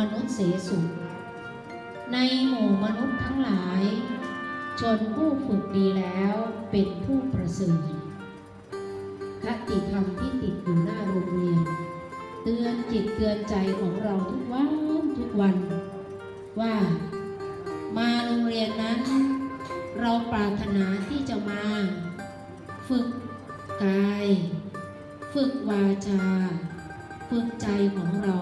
มนุษย์เสสุในหมู่มนุษย์ทั้งหลาย ชนผู้ฝึกดีแล้วเป็นผู้ประเสริฐคติธรรมที่ติดอยู่หน้าโรงเรียน เตือนจิตเตือนใจของเราทุกวันทุกวัน ว่า มาโรงเรียนนั้น เราปรารถนาที่จะมา ฝึกกาย ฝึกวาจา ฝึกใจของเรา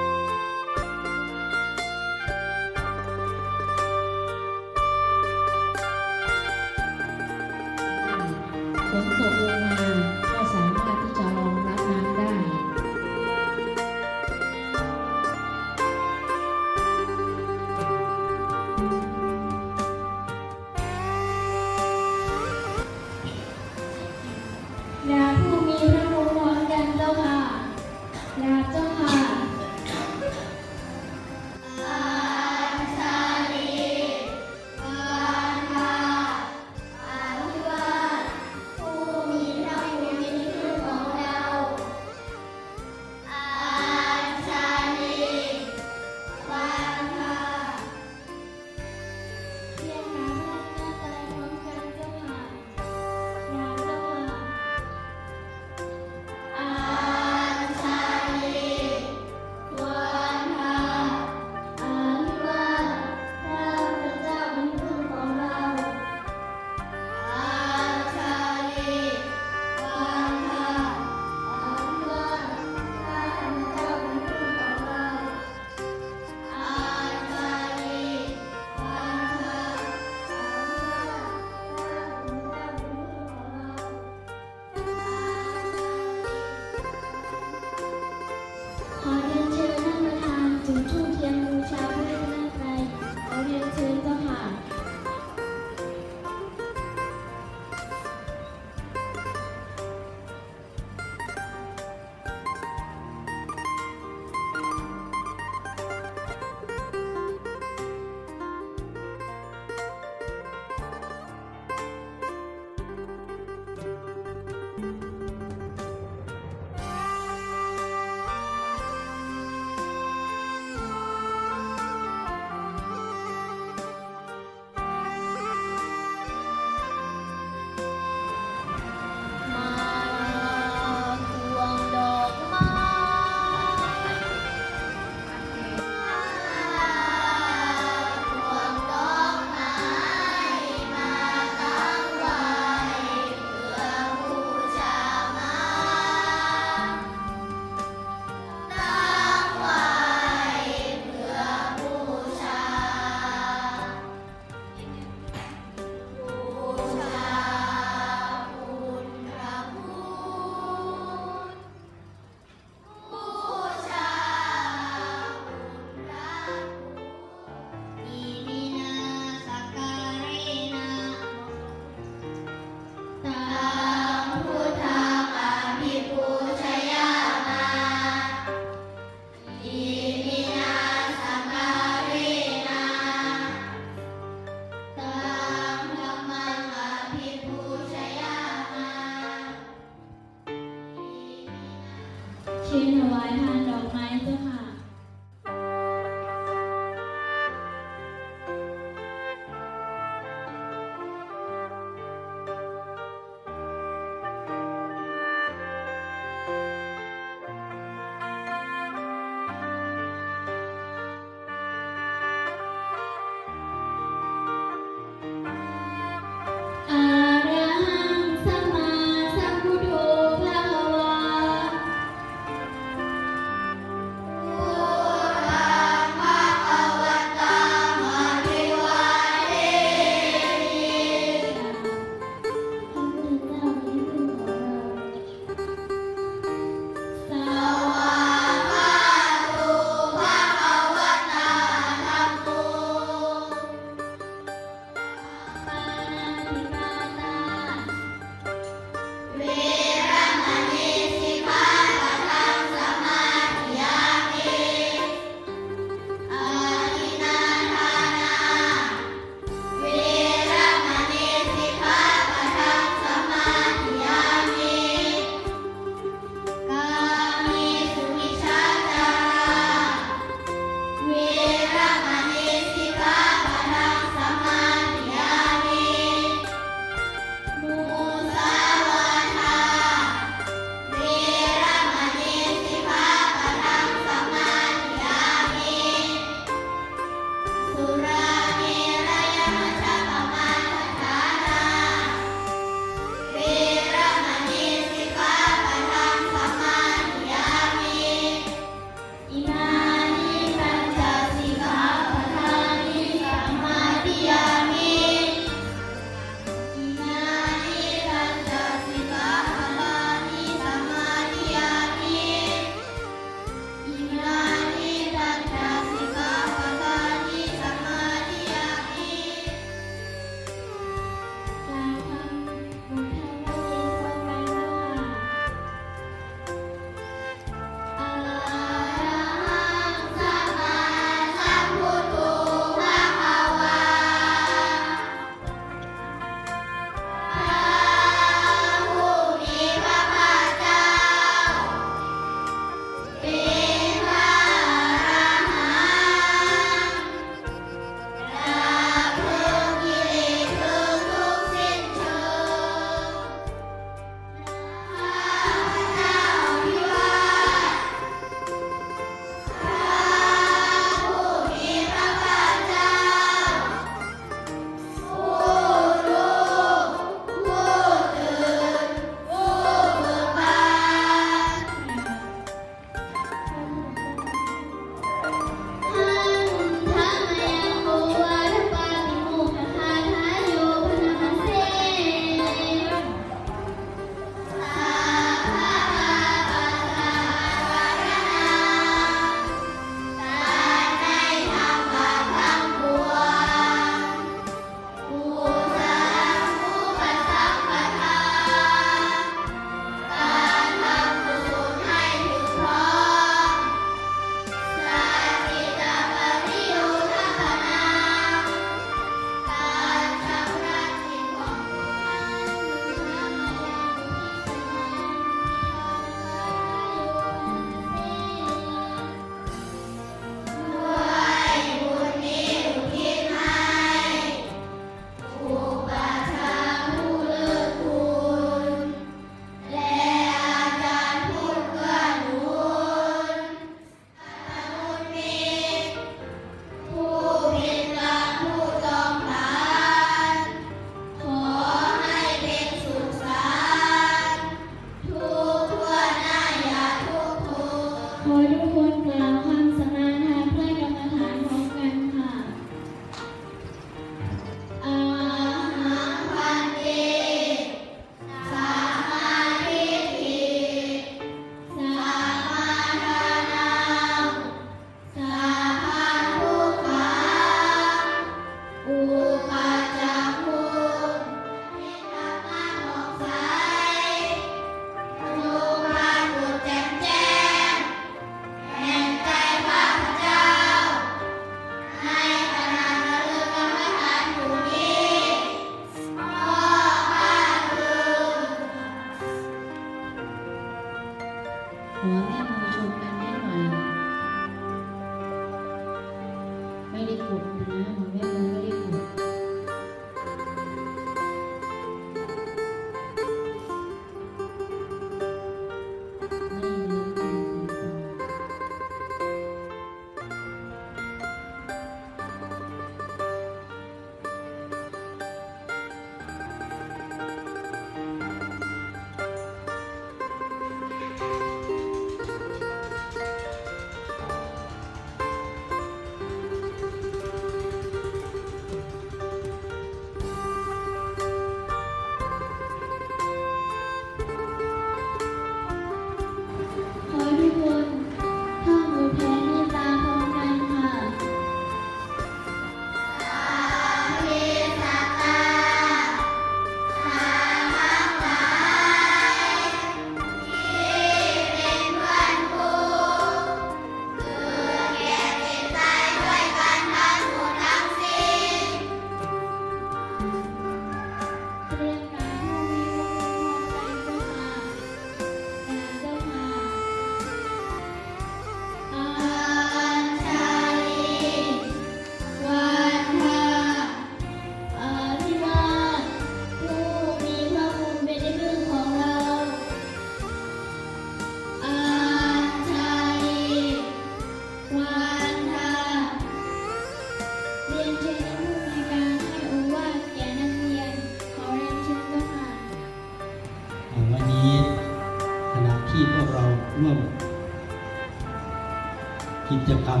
จกรรม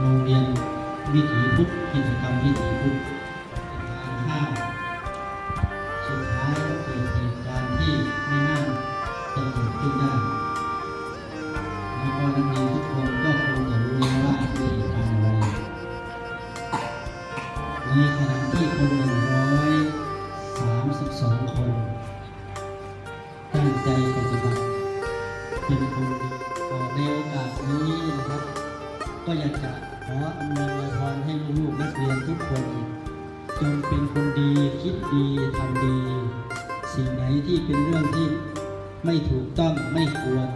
โรงเรียนวิถีพุทธกิจกรรมวิถีพุทธ ไม่ถูกต้องไม่ควร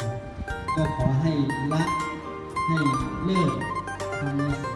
ก็ขอให้ละให้เลิกทำใน